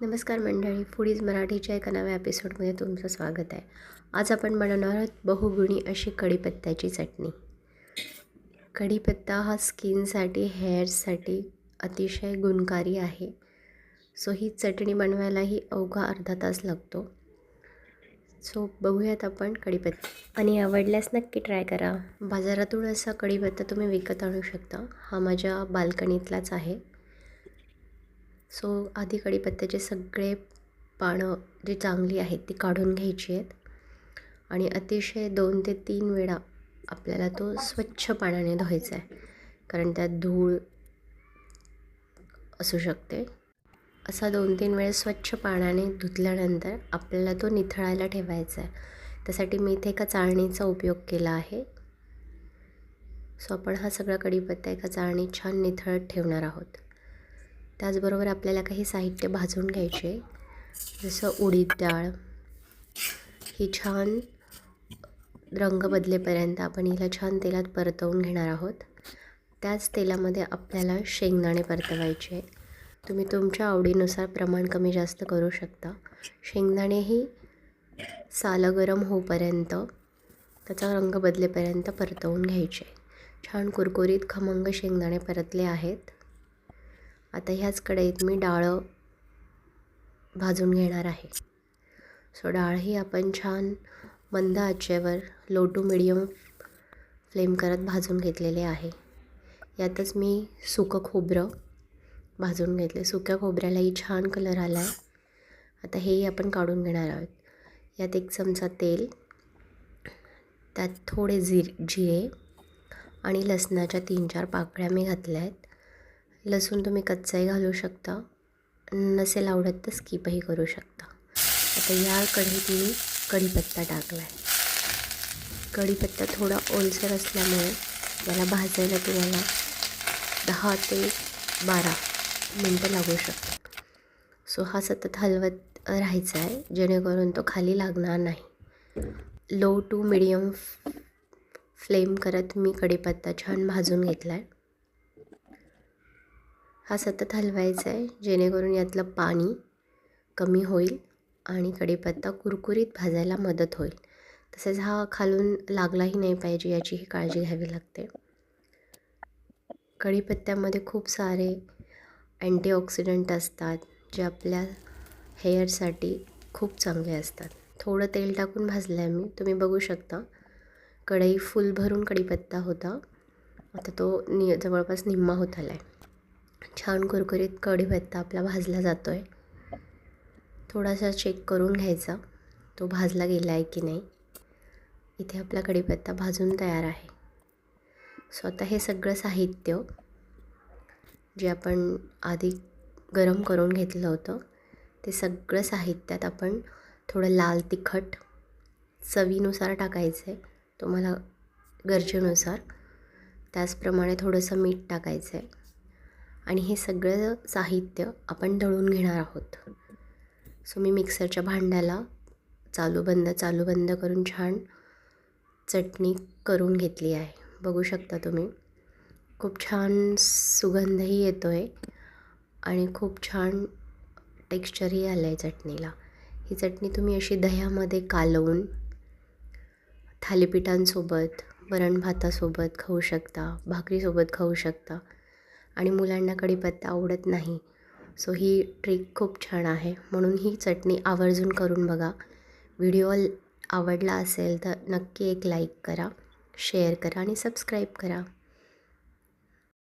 नमस्कार मंडळी फुडीज मराठीच्या एका नव्या एपिसोडमध्ये तुमचं स्वागत आहे. आज आपण बनवणार आहोत बहुगुणी अशी कढीपत्त्याची चटणी. कढीपत्ता हा स्किनसाठी हेअर्ससाठी अतिशय गुणकारी आहे. सो ही चटणी बनवायलाही अवघा अर्धा तास लागतो. सो बघूयात आपण कढीपत्ता. आणि आवडल्यास नक्की ट्राय करा. बाजारातून असा कढीपत्ता तुम्ही विकत आणू शकता. हा माझ्या बाल्कनीतलाच आहे. सो आधी कढीपत्त्याचे सगळे पानं जी चांगली आहेत ती काढून घ्यायची आहेत. आणि अतिशय दोन ते तीन वेळा आपल्याला तो स्वच्छ पाण्याने धुवायचा आहे. कारण त्यात धूळ असू शकते. असा दोन तीन वेळेस स्वच्छ पाण्याने धुतल्यानंतर आपल्याला तो निथळायला ठेवायचा आहे. त्यासाठी मी इथे एका चाळणीचा उपयोग केला आहे. सो आपण हा सगळा कढीपत्ता एका चाळणीत छान निथळत ठेवणार आहोत. त्याचबरोबर आपल्याला काही साहित्य भाजून घ्यायचे. जसं उडीद डाळ. ही छान रंग बदलेपर्यंत आपण हिला छान तेलात परतवून घेणार आहोत. त्याच तेलामध्ये आपल्याला शेंगदाणे परतवायचे. तुम्ही तुमच्या आवडीनुसार प्रमाण कमी जास्त करू शकता. शेंगदाणेही सालं गरम होईपर्यंत त्याचा रंग बदलेपर्यंत परतवून घ्यायचे. छान कुरकुरीत खमंग शेंगदाणे परतले आहेत. आता ह्याच कढईत मी डाळ भाजून घेणार आहे. सो डाळ ही आपण छान मंद आचेवर लो टू मिडियम फ्लेम करत भाजून घेतलेले आहे. यातच मी सुकं खोबरं भाजून घेतले. सुक्या खोबऱ्यालाही छान कलर आला आहे आता हेही आपण काढून घेणार आहोत. यात एक चमचा तेल त्यात थोडे जिर जिरे आणि लसणाच्या तीन चार पाकळ्या मी घातल्या आहेत लसूण तुम्ही कच्चाही घालू शकता. नसेल आवडत तर स्किपही करू शकता. आता या कढीत मी कढीपत्ता टाकला आहे कढीपत्ता थोडा ओलसर असल्यामुळे याला भाजायला तुम्हाला दहा ते बारा मिनटं लागू शकतात. सो हा सतत हलवत राहायचा आहे जेणेकरून तो खाली लागणार नाही. लो टू मिडियम फ्लेम करत मी कढीपत्ता छान भाजून घेतला आहे हा सतत हलवायचा आहे जेणेकरून यातलं पाणी कमी होईल आणि कढीपत्ता कुरकुरीत भाजायला मदत होईल. तसेच हा खालून लागलाही नाही पाहिजे याचीही काळजी घ्यावी लागते. कढीपत्त्यामध्ये खूप सारे अँटीऑक्सिडंट असतात जे आपल्या हेअरसाठी खूप चांगले असतात. थोडं तेल टाकून भाजलं आहे मी. तुम्ही बघू शकता कढई फुल भरून कढीपत्ता होता. आता तो नि जवळपास निम्मा होत आला आहे छान कुरकुरीत कढीपत्ता आपला भाजला जातो आहे थोडासा चेक करून घ्यायचा तो भाजला गेला आहे की नाही. इथे आपला कढीपत्ता भाजून तयार आहे. सो आता हे सगळं साहित्य जे आपण आधी गरम करून घेतलं होतं ते सगळं साहित्यात आपण थोडं लाल तिखट चवीनुसार टाकायचं आहे तुम्हाला गरजेनुसार. त्याचप्रमाणे थोडंसं मीठ टाकायचं आहे आणि हे सगळं साहित्य आपण दळून घेणार आहोत. सो मी मिक्सरच्या भांड्याला चालू बंद चालू बंद करून छान चटणी करून घेतली आहे. बघू शकता तुम्ही. खूप छान सुगंधही येतो आहे आणि खूप छान टेक्स्चरही आलं आहे चटणीला. ही चटणी तुम्ही अशी दह्यामध्ये कालवून थालीपीठांसोबत वरण भातासोबत खाऊ शकता भाकरीसोबत खाऊ शकता. आणि मुलांना कढीपत्ता आवडत नाही. सो ही ट्रिक खूप छान आहे. म्हणून ही चटणी आवर्जून करून बघा. व्हिडिओ आवडला असेल तर नक्की एक लाईक करा शेअर करा आणि सबस्क्राईब करा.